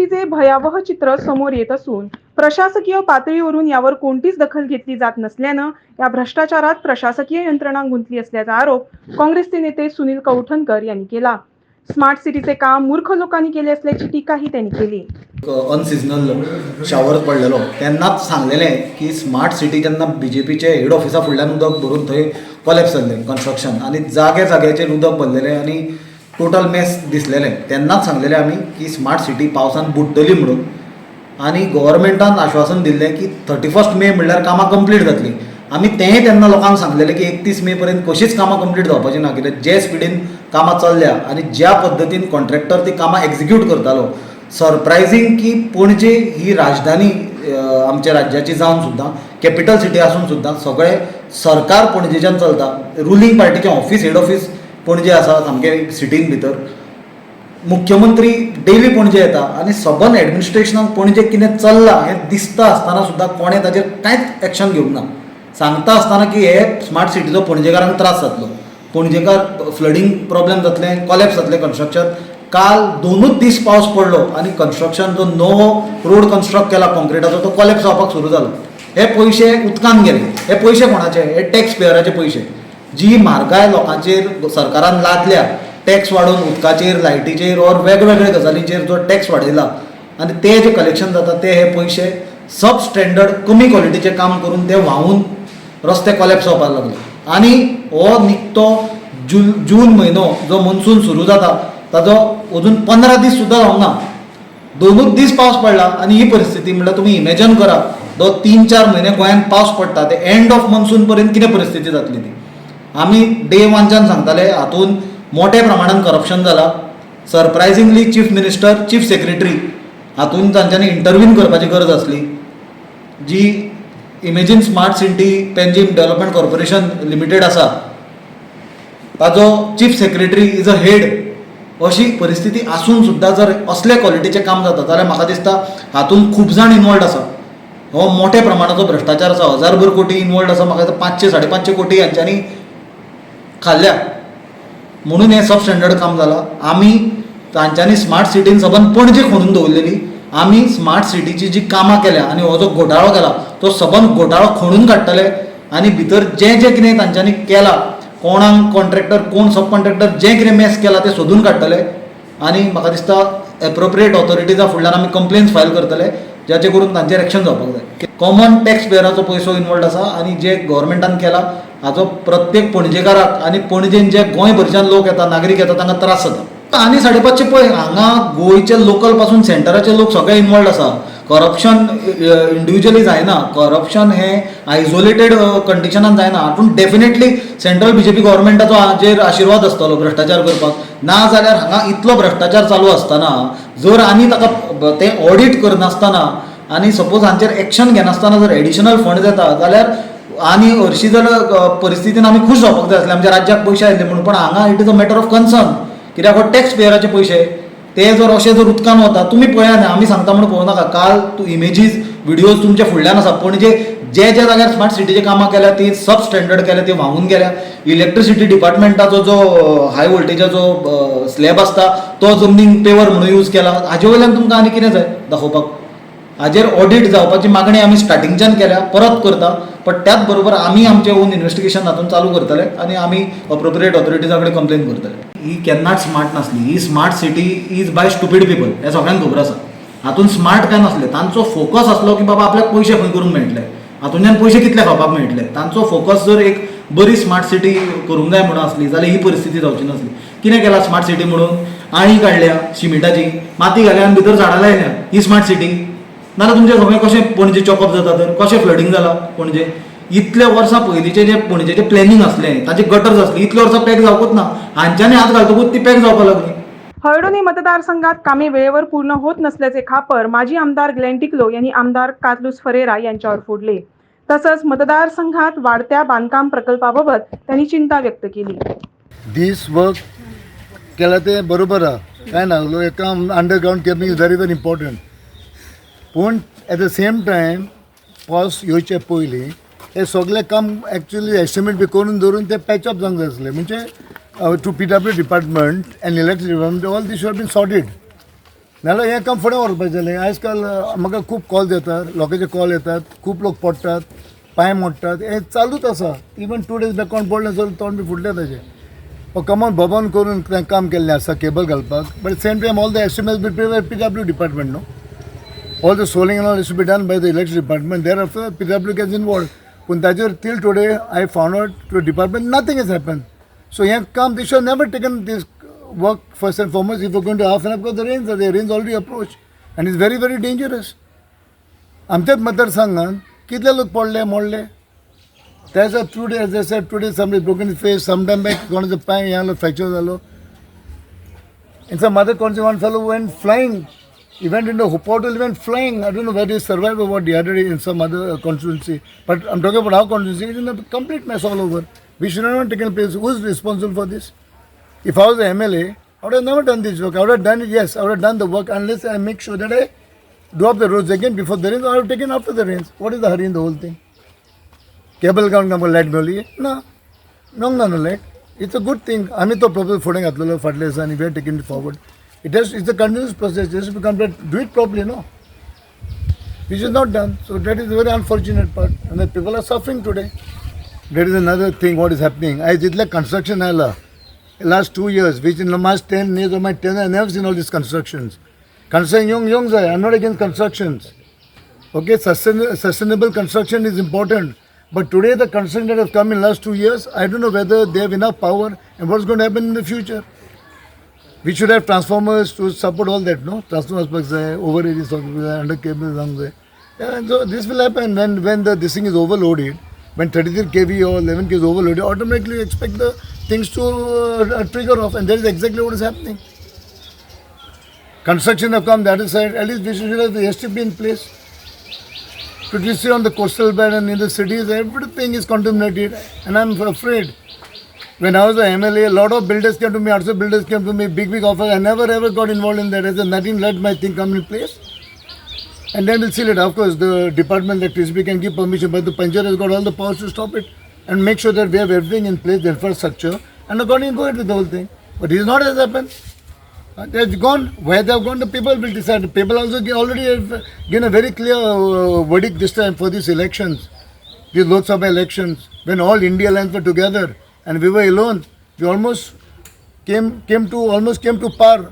सिटीचे भयावह चित्र समोर येत असून प्रशासकीय पातळीवरून यावर कोणतीच दखल घेतली जात नसल्यानं या भ्रष्टाचारात प्रशासकीय यंत्रणा गुंतली असल्याचा आरोप काँग्रेसचे नेते सुनील कौठनकर यांनी केला. स्मार्ट सिटीचे काम मूर्ख लोकांनी केले असल्याची टीकाही त्यांनी केली. अनसिजनल शावर पडलेलो. त्यांनाच सांगलेले की स्मार्ट सिटी जेन्ना बीजेपीचे हेड ऑफिसा फुडल्यान उदक भरून थंय कॉलेप्स जाल्लें कन्स्ट्रक्शन आनी जागे जाग्याचेर उदक भरलेलें आनी टोटल मेस दिसलेलें तेन्नाच सांगलेलें आमी की स्मार्ट सिटी पावसान बुडटली म्हणून. आनी गव्हर्मेंटान आश्वासन दिल्लें की थर्टी फर्स्ट मे म्हणल्यार कामां कंप्लीट जातलीं आमी तेंय तेन्ना लोकांक सांगलेलें की एकतीस मे पर्यंत कशींच कामां कंप्लीट जावपाची ना कित्याक जे स्पिडीन कामां चल्ल्या आनी ज्या पद्दतीन कॉन्ट्रॅक्टर ती कामां एक्झिक्यूट करतालो सरप्रायझींग की पणजे ही राजधानी आमच्या राज्याची जावन सुद्दां कॅपिटल सिटी आसून सुद्दां सगळें सरकार पणजेच्यान चलता रुलींग पार्टीचें ऑफीस हेड ऑफीस पणजे आसा सामकें सिटीन भितर. मुख्यमंत्री डेली पणजे येता आनी सबन एडमिनिस्ट्रेशनाक पणजे कितें चल्लां हें दिसता आसतना सुद्दां कोणें ताचेर कांयच एक्शन घेवंक ना. सांगता आसतना की हे स्मार्ट सिटीचो पणजेकारांक त्रास जातलो. पणजेकार फ्लडींग प्रॉब्लेम जातलें कॉलेप्स जातलें कन्स्ट्रक्शन काल दोनूच दीस पावस पडलो आनी कन्स्ट्रक्शन जो नवो रोड कन्स्ट्रक्ट केला कॉन्क्रिटाचो तो कॉलेप्स जावपाक सुरू जालो हे पयशे उदकान गेले. हे पयशे कोणाचे? हे टॅक्स पेयराचे पयशे जी म्हारगाय लोकांचेर सरकारान लादल्या टॅक्स वाडोवन उदकाचेर लायटीचेर ऑर वेगवेगळ्या गजालींचेर जो टॅक्स वाडयला आनी ते जे कलेक्शन जाता ते हे पयशे सब स्टँडर्ड कमी क्वॉलिटीचें काम करून ते व्हांवून रस्ते कॉलेप्स जावपाक लागले. आनी हो निकतो जून जून म्हयनो जो मनसून सुरू जाता ताजो अजून पंदरा दीस सुद्दां जावंक ना. दोनूच दीस पावस पडला आनी ही परिस्थिती म्हणल्यार तुमी इमेजन करा जो तीन चार म्हयने गोंयांत पावस पडटा ते एंड ऑफ मनसून पर्यंत कितें परिस्थिती जातली ती? आमी डे वनच्यान सांगताले हातूंत मोठ्या प्रमाणात करप्शन जाला surprisingly chief minister chief secretary हातून तांच्यांनी इंटरव्यून करपाची गरज आसली जी imagine smart city Panjim development corporation limited आसा ताजो chief secretary is a head अशी परिस्थिती आसून सुद्दां जर असले क्वॉलिटीचें काम जाता जाल्यार म्हाका दिसता हातूंत खूब जाण इनवॉल्ड आसा हो मोठ्या प्रमाणाचो भ्रश्टाचार आसा हजारभर कोटी इनवॉल्ड आसा म्हाका दिसता पांचशे साडे पांचशे कोटी हांच्यांनी खाल्ल्या. म्हणून हें सब स्टँडर्ड काम जालां आमी तांच्यांनी स्मार्ट सिटीन सबंद पणजे खोणून दवरलेली आमी स्मार्ट सिटीची जी कामां केल्या आनी हो जो घोटाळो केला तो सबंद घोटाळो खणून काडटले आनी भितर जें जें कितें तांच्यांनी केलां कोणाक कॉन्ट्रॅक्टर कोण सब कॉन्ट्रॅक्टर जें कितें मॅस केलां तें सोदून काडटले आनी म्हाका दिसता एप्रोप्रिएट ऑथॉरिटीजा फुडल्यान आमी कंप्लेन्स फायल करतले. जाचे करून तांचेर एक्शन जावपाक जाय कॉमन टॅक्स पेयराचो पयसो इन्वॉल्ड आसा आनी जे गव्हर्मेंटान केला हाचो प्रत्येक पणजेकाराक आनी पणजेन जे गोंय भरच्यान लोक येता नागरीक येता तांकां त्रास जाता आनी साडे पांचशे पळय हांगा गोंयचे लोकलपासून सेंटराचे लोक सगळे इन्वॉल्ड आसा करप्शन इंडिव्हिज्युअली जायना. करप्शन हें आयसोलेटेड कंडिशनान जायना. पूण definitely central B J P गव्हर्मेंटाचो हाचेर आशिर्वाद आसतलो भ्रश्टाचार करपाक ना जाल्यार हांगा इतलो भ्रश्टाचार चालू आसतना जर आनी ताका तें ऑडिट करनासतना आनी सपोज हांचेर एक्शन घेनासतना जर एडिशनल फंड येता जाल्यार आनी हरशीं जर परिस्थितीन आमी खूश जावपाक जाय आसलें आमच्या राज्याक पयशे आयले म्हणून पण हांगा it is a matter of concern कित्याक हो टॅक्स पेयराचे पयशे ते जर अशे जर उदकान वता तुमी पळया आमी सांगता म्हणून पळोवं नाका. काल तूं इमेजीस व्हिडियोज तुमच्या फुडल्यान आसा पणजे जे जे जाग्यार स्मार्ट सिटीचे कामां केल्या ती सब स्टँडर्ड केल्या ती व्हांवून गेल्या. इलेक्ट्रिसिटी डिपार्टमेंटाचो जो हाय वोल्टेजाचो स्लॅब आसता तो जमनीक पेवर म्हणून यूज केला. हाजे वयल्यान तुमकां आनी कितें जाय दाखोवपाक हाजेर ऑडिट जावपाची मागणी आमी स्टार्टिंगच्यान केल्या परत करता. पण त्याच बरोबर आमी आमचें ओन इन्व्हेस्टिगेशन हातूंत चालू करतले आनी आमी अप्रोप्रिएट ऑथॉरिटीजा कडेन कंप्लेन करतले. ही केन्नाच स्मार्ट नासली. ही smart city is by stupid people हे सगळ्यांक खबर आसा हातूंत स्मार्ट काय नासले तांचो फोकस आसलो की बाबा आपल्याक पयशे खंय करूंक मेळटले? हातूंतल्यान पयशे कितले खावपाक मेळटले? तांचो फोकस जर एक बरी स्मार्ट सिटी करूंक जाय म्हणून आसली जाल्यार ही परिस्थिती जावची नासली. कितें केला स्मार्ट सिटी म्हणून? आळी काडल्या शिमिटाची माती घाल्या आनी भितर झाडां लायल्या. ही स्मार्ट सिटी नाल्यार तुमचें सगळें कशें पणजे चॉकअप जाता तर? कशें फ्लडींग जालां पणजे? इतले वर्सां पयलींचे जें पणजेचें प्लॅनिंग आसलें ताचे गटर्स आसले इतले वर्सां पॅक जावपूच ना. हांच्यानी हात घालतकूच ती पॅक जावपाक लागली. हळडोणी मतदारसंघात कामे वेळेवर पूर्ण होत नसल्याचे खापर माजी आमदार ग्लेन टिकलो यांनी आमदार कातलूस फरेरा यांच्यावर फोडले. तसंच मतदारसंघात वाढत्या बांधकाम प्रकल्पाबाबत त्यांनी चिंता व्यक्त केली. दीस वर्क केला ते बरोबर काय ना लो एका underground cable is very very important पूण ॲट द सेम टायम पावस येवचे पयलीं हे सगळे काम ॲक्च्युली एस्टिमेट बी करून दवरून ते पॅचअप जावंक जाय आसले म्हणजे to P W department and electric department all this have been sorted नाल्यार हें काम फुडें व्हरपाचें आयज काल म्हाका खूब कॉल येतात लोकांचे कॉल येतात खूब लोक पडटात पांय मोडटात. हें चालूच आसा. इवन टू डेज बॅक पडलें जाल्यार तोंड बी फुटलें ताजें. कमान बोबान करून तें काम केल्लें आसा केबल घालपाक. But same time all the estimates be prepare P W department न्हू all the soling and all is be done by the electric department thereafter P W gets involved पूण ताजेर till today I found out to department nothing is happen so हें काम they show never taken this work first and foremost if you going to half an because the range the range already approach and is very very dangerous आमच्याच मतदारसंघात कितले लोक पडले मोडले त्याच today as I said today someday broken face some time back कोणाचो पांय हे जालो फ्रॅक्चर जालो in some other country one fellow went flying he went into a portal he went flying i don't know whether he survived or what the other day in some other uh, constituency but i'm talking about our constituency it's in a complete mess all over we should not have taken place who's responsible for this if i was the mla i would have never done this work i would have done it yes i would have done the work unless i make sure that i do up the roads again before the rains or i would have taken after the rains what is the hurry in the whole thing cable ground आमकां light मेळ्ळी ना नोंग ना न्हू light it's a good thing आमी तो proper फुडें घातलेलो फाटल्या दिसांनी we are taking it forward it has it's a continuous process just be complete do it properly no which is not done so that is very unfortunate part आनी people R suffering today there is another thing what is happening. I did like construction Allah, last two years, which in the last 10 years of my tenure, I never seen all these constructions. Concerning young, young, I'm not against constructions. Okay, sustainable construction is important. But today the construction that have come in last two years, I don't know whether they have enough power and what's going to happen in the future. We should have transformers to support all that, no? Transformers, uh, over areas, under cables, uh, and so this will happen when, when the, this thing is overloaded. When 33 kV or 11 kV is overloaded, automatically you expect the things to uh, trigger off, and that is exactly what is happening. Construction have come the other side. At least we should have the STP in place. Particularly on the coastal belt and in the cities, everything is contaminated, and I'm afraid. When I was a MLA, a lot of builders came to me, also builders came to me, big, big offers. I never ever got involved in that. I said, nothing, let my thing come in place. And then we'll seal it. Of course, the department, electricity can give permission, but the Panchayat has got all the powers to stop it and make sure that we have everything in place, the infrastructure, and accordingly go ahead with the whole thing. But this is not as happened. Uh, They've gone. Where they've gone, the people will decide. The people also already have given a very clear uh, verdict this time for these elections, these Lok Sabha elections, when all India lands were together and we were alone. We almost came came to almost came to par